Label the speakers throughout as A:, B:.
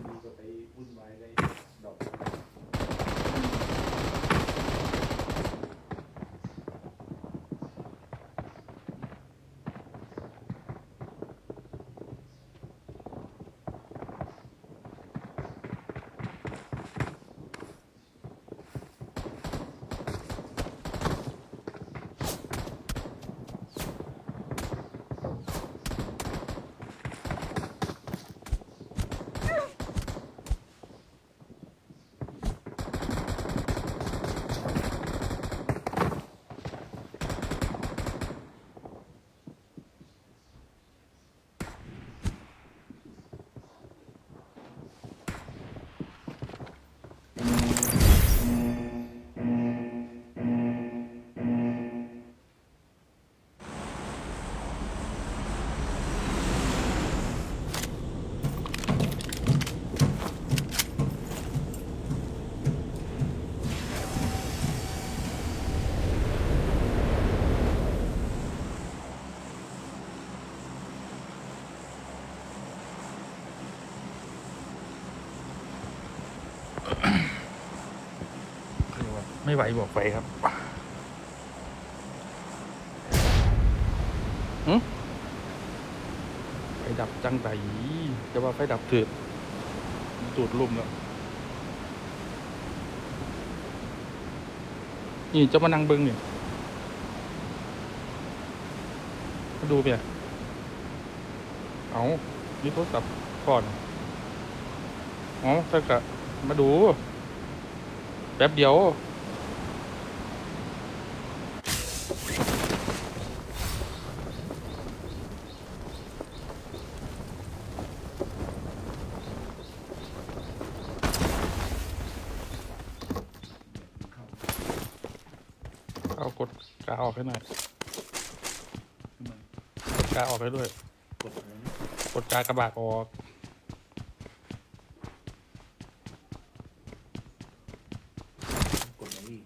A: minha luva aí, os mais ไม่
B: ไหวบอกไปครับหึไฟดับจังไดจะว่าไฟดับเถือตูดลุ่มแล้ว นี่จะมานั่งเบิ้งเนี่ยมาดูเปียเอานี่โทรศัพท์ก่อน อ๋อถ้ากะมาดู แป๊บเดียว
A: เข้า
B: เอากดกาออกให้หน่อย
A: ขึ้นมาก
B: ด กาออกให้ด้วย
A: กดอะไรนะ
B: กดกากระบากออก
A: กดอะไรอีก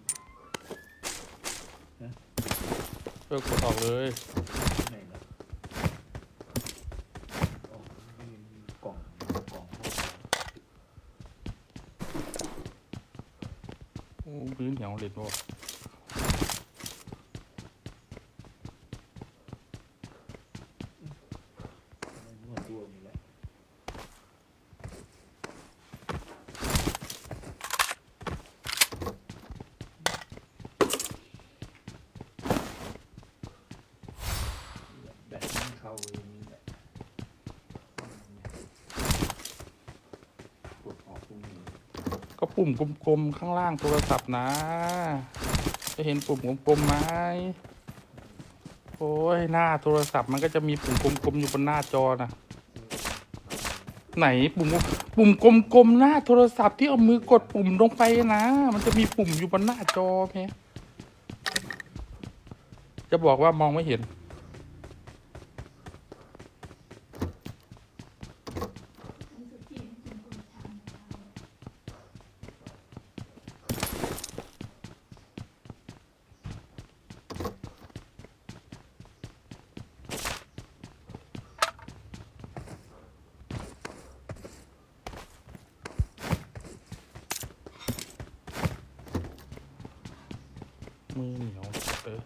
B: เพื่อกดออกเลย
A: ไหนนะอ๋อไม่มีกล่องกล่องเข้าไป
B: โอ้พื้นเหนียวเล็ดโม
A: ไม่นวดตัวอยู่แล้วแบตมันเข้าอย่างนี้แหละกดออกตรงนี้
B: ก็ ปุ่มกลมๆข้างล่างโทรศัพท์นะ จะเห็นปุ่มกลมๆไหมโอ้ยหน้าโทรศัพท์มันก็จะมีปุ่มกลมๆอยู่บนหน้าจอนะไหนปุ่มปุ่มกลมๆหน้าโทรศัพท์ที่เอามือกดปุ่มลงไปนะ มันจะมีปุ่มอยู่บนหน้าจอไหมจะบอกว่ามองไม่เห็น มือเหนียวเออ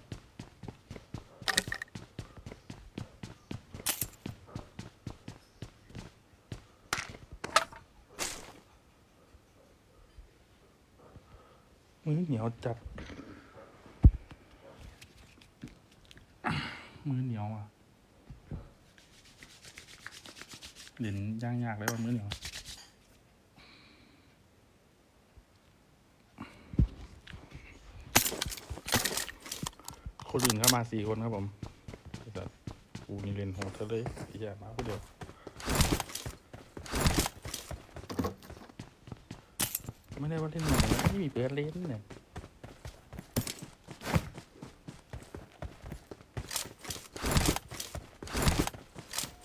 B: มือเหนียวจัด มือเหนียวอะเหรียญย่างยากเลยว่ามือเหนียว คนอื่นเข้ามาสี่คนครับผมแต่กูนี่เรียนโหดเธอเลยอีอย่ามาผู้เดียวไม่ได้ว่าเล่นหนึ่งนะไม่มีเพื่อนเล่นเนี่ย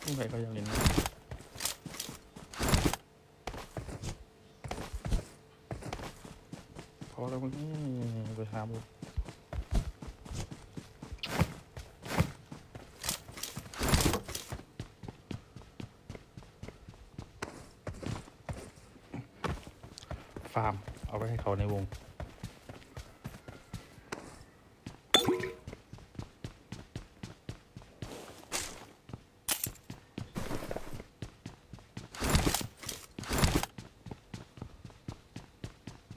B: ไม่ใครเขายากเล่นนะพอแล้วมึงไปหาบุาร์ม เอาไปให้เขาในวง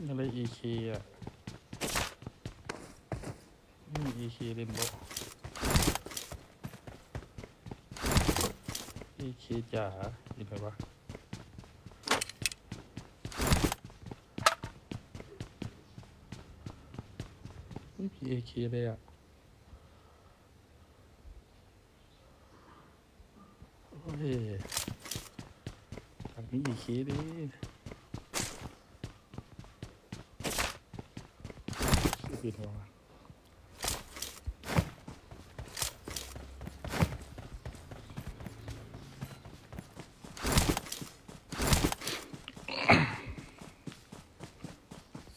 B: อะไร EK อะไม่มี EK เล่นบ่ EK จ๋าอยู่ไหนวะ ไม่มีเลยอะโอ้ยทางนี้ EK ดิชื่อผิดว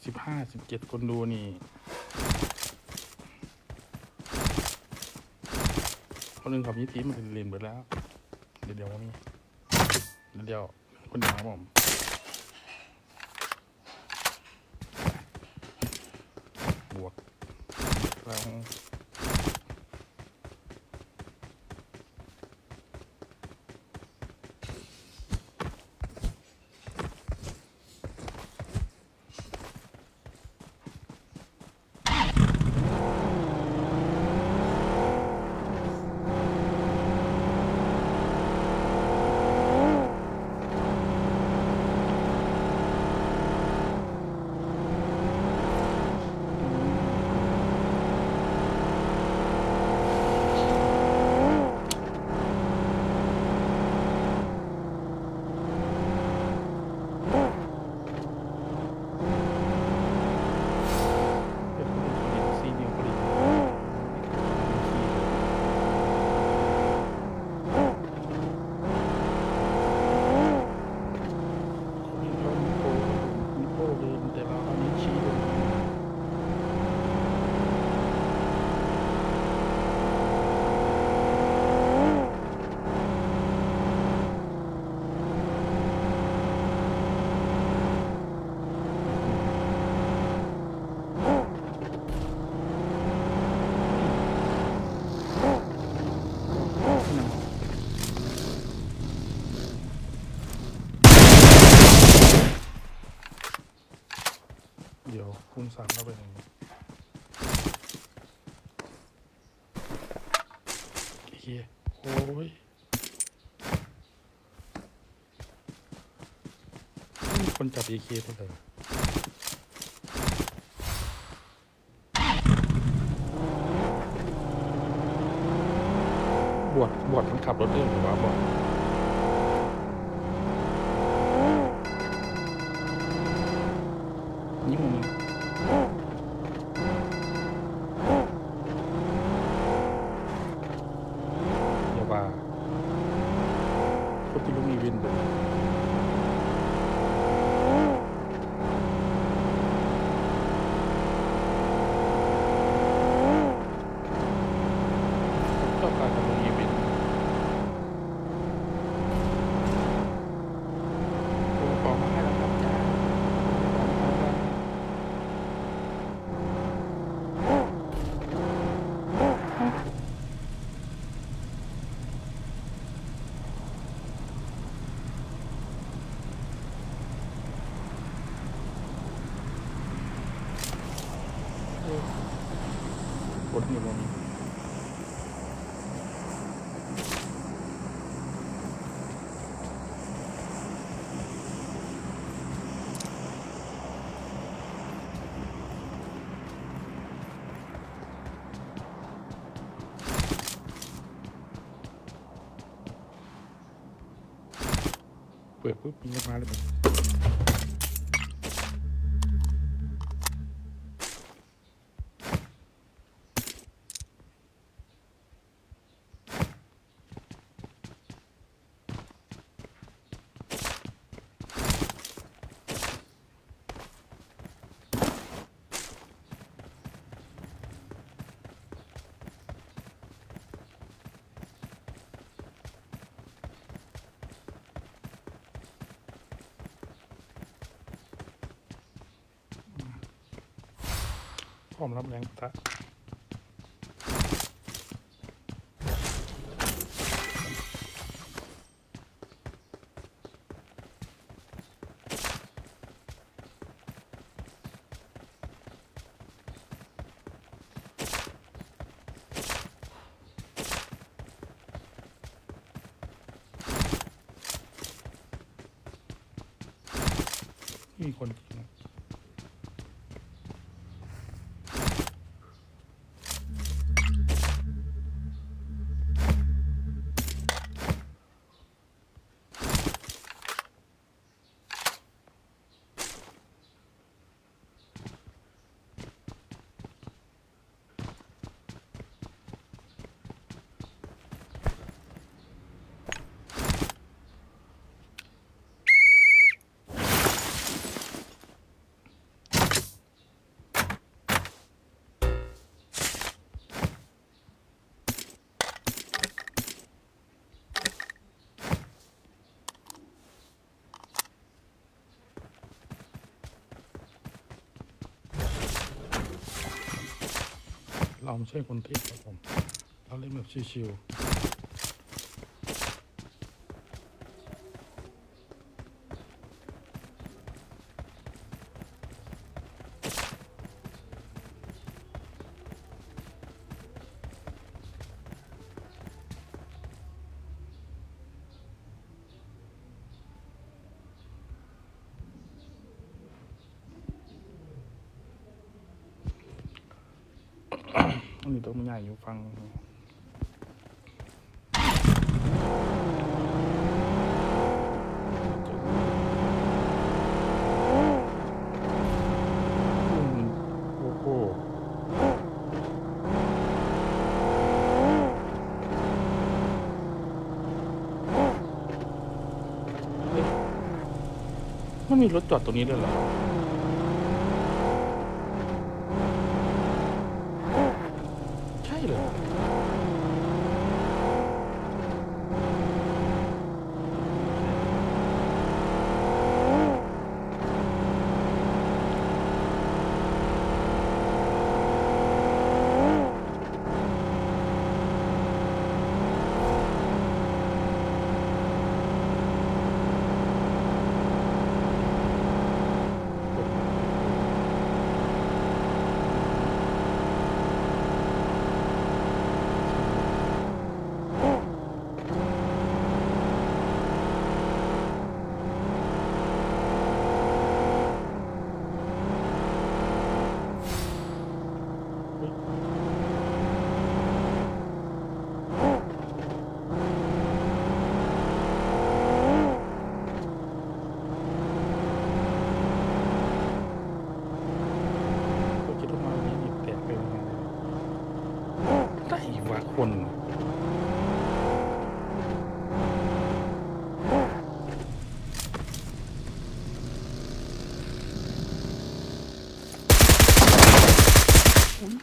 B: สิบห้าสิบเจ็ดคนดูนี่ คนหนึ่งขับยี่ทีมันเรียนเบิดแล้ว เดี๋ยวเดี๋ยวมีเดี๋ยวเดี๋ยวคนเดียวครับผมบวกแล้วเป็นคนผลิตซีเนียผลิตคนนี้เรามีโปรมีโปรเลยแต่ว่าอันนี้ชี้เลย เดี๋ยวคุณสั่งเข้าไปไหนเฮียโอ้ย มีคนจับ AK ไปเลยบวชบวชมันขับรถเรื่องหรือว่าบวชนี่มึงอย่าว่าคนที่ลุงอีเวนต์เลยผมชอบการทำลงอีเวนต์ตัวปลอมมาให้แล้วครับจ้าของมาแล้ว กดอยู่ตรงนี้ เปิดปุ๊บมีมาเลย พร้อมรับแรงปะทะ เราไม่ใช่คนเทพครับผม เราเล่นแบบชิวๆ อันนี้ตัวมันใหญ่อยู่ฟังโอ้โหมันมีรถจอดตรงนี้ด้วยเหรอ ใช่เหรอ ก็คิดว่ามาวันนี้หยิบแตกไปยังไงได้วะคน อุ๊ย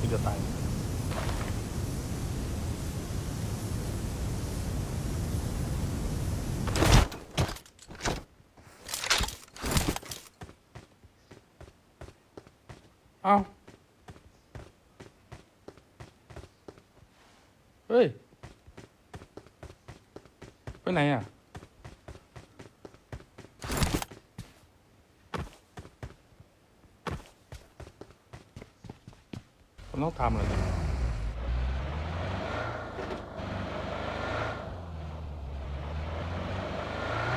B: นี่จะตายเอ้า เฮ้ย ไปไหนอะ ผม ต้องทำอะไรเนี่ย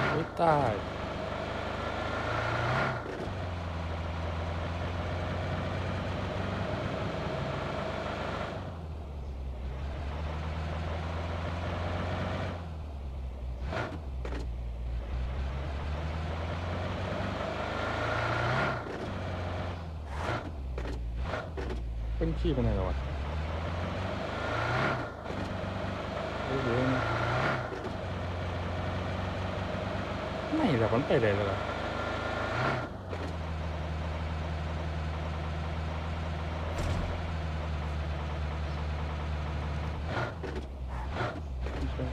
B: โอ้ยตาย เป็นขี้ไปไหนแล้ววะไม่แต่มันไปไหนแล้วล่ะไม่ใช่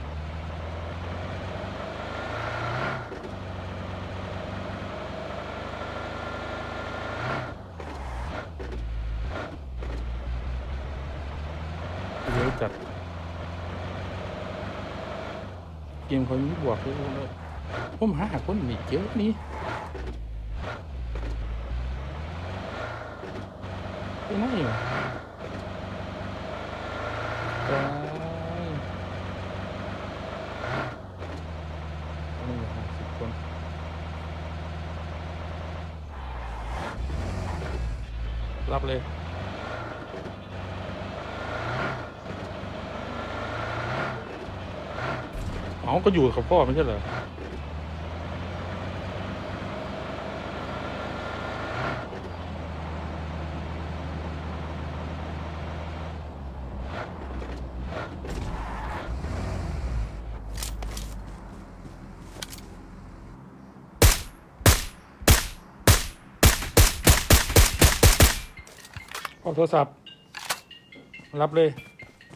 B: เยอะจัด เก มเขามีบวกเลยเลยผมหาคนนี่เจอนี่ไปไหนวะไปนี่ห้าสิบคนรับเลย อ๋อก็อยู่กับพ่อไม่ใช่เหรอเอาโทรศัพท์ รับเลย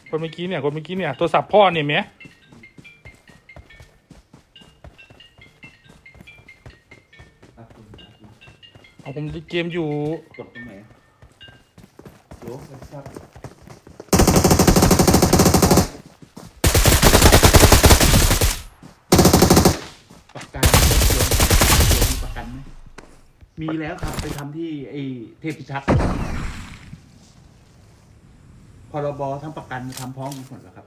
B: คนเมื่อกี้เนี่ย คนเมื่อกี้เนี่ย โทรศัพท์พ่อเนี่ยแหม
A: ค
B: เอาผมเกมอยู่
A: กดตรงไหนโยกครับประกันรถยนต์รถยนมีประกันไหมมีแล้วครับไปทำที่ไอ้เทพพิทักษ์พรบทั้งประกันทำพร้อมกันหมดแล้วครับ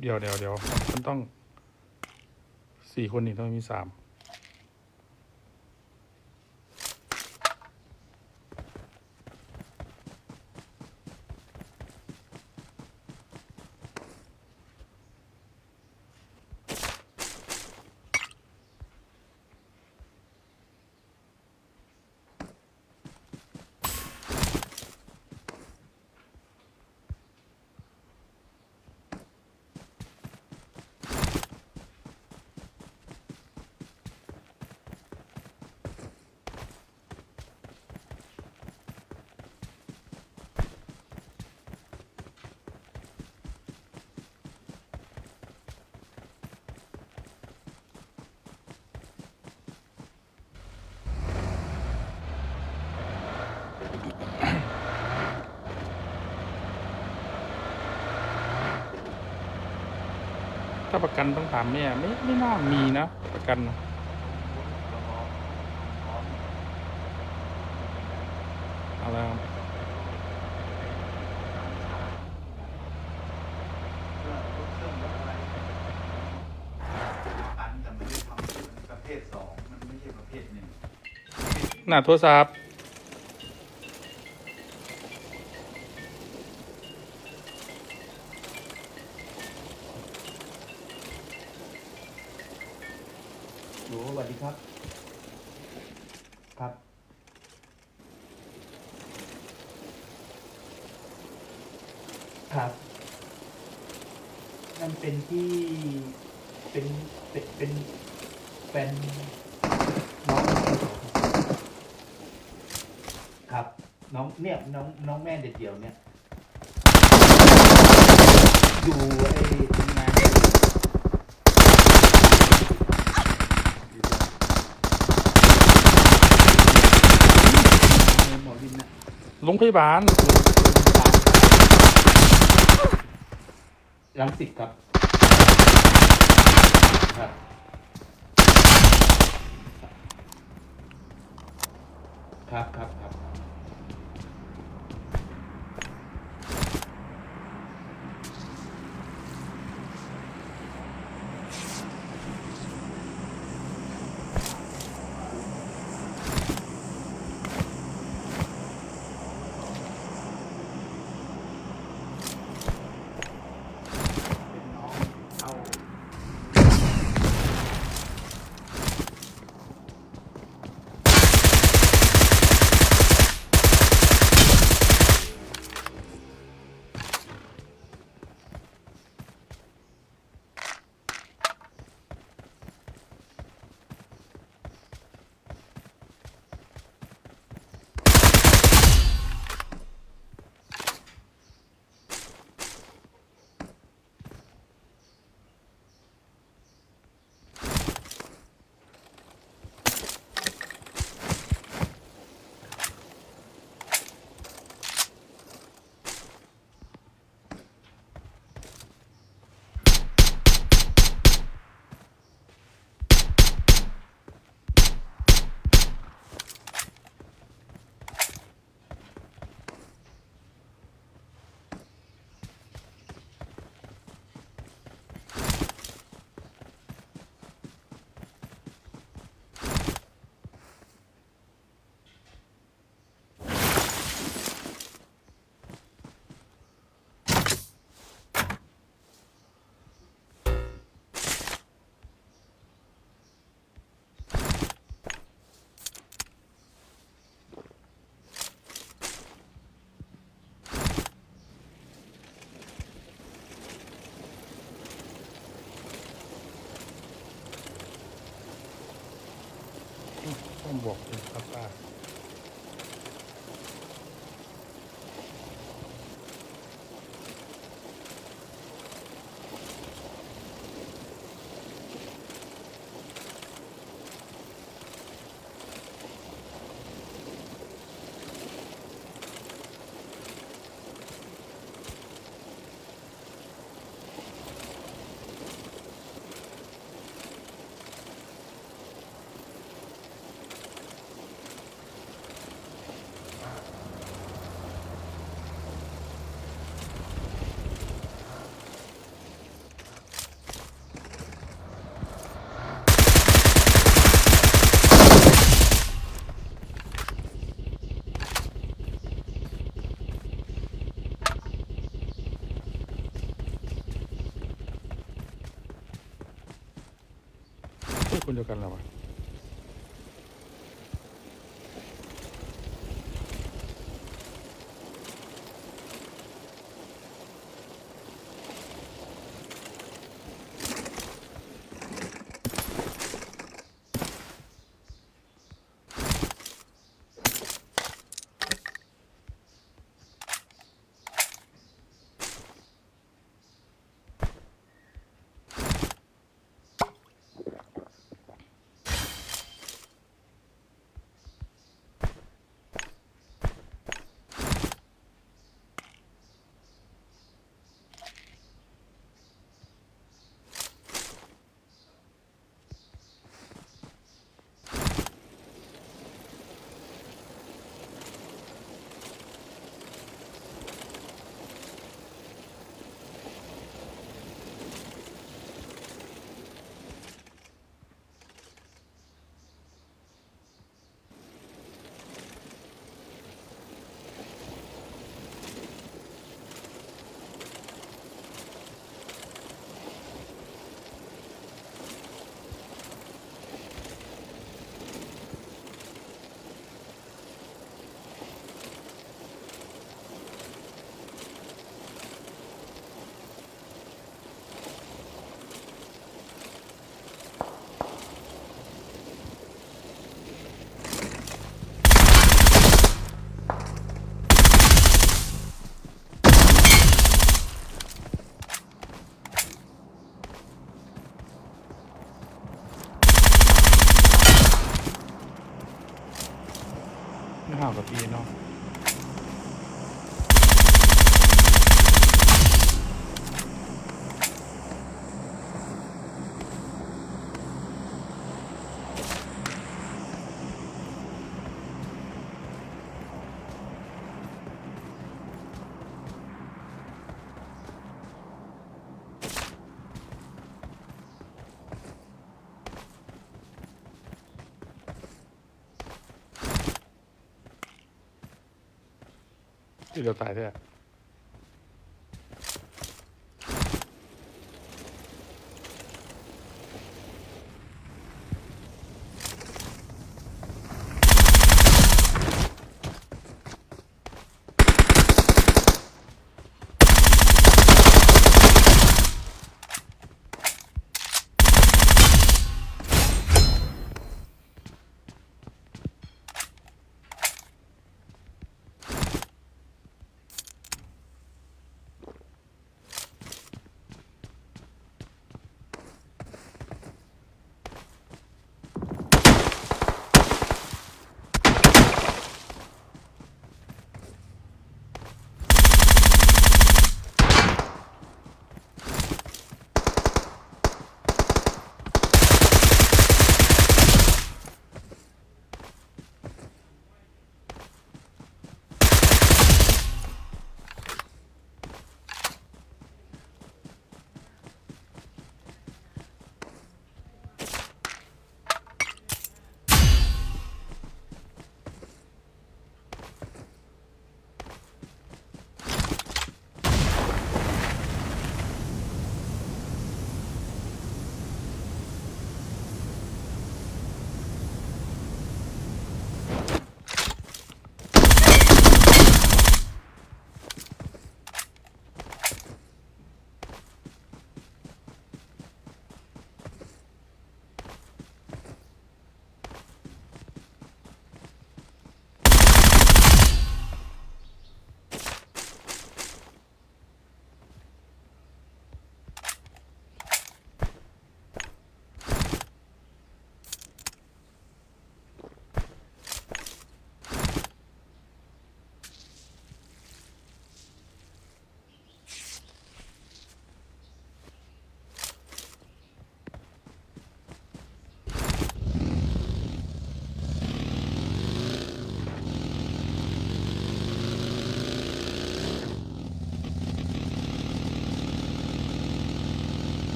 B: เดี๋ยวเดี๋ยวเดี๋ยวมันต้องสี่คนนี่ต้องมีสาม ถ้าประกันต้องถามแม่ไม่ไม่น่ามีนะ ประกันนะอะไรครับ
A: อันแต่ไม่ได้ทำเป็นประเภทสอง มันเป็นที่เป็นเป็นเป็นแฟนน้องครับ น้องเนี่ยน้องน้องแม่เด็ดเดี่ยวเนี่ย อยู่ไอ้ทำงานในหมอดินนะ
B: โรงพยาบาล
A: รังสิตครับครับครับครับครับ
B: 한 번. กเที่เดีย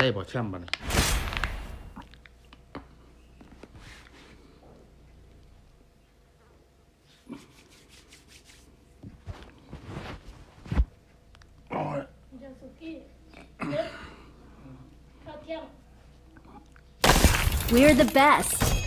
B: ได้บ่แช่มบัดนโอ้ย
C: เดี๋ยวสุกี้เนื้อข้าวเที่ยง
A: We're the best.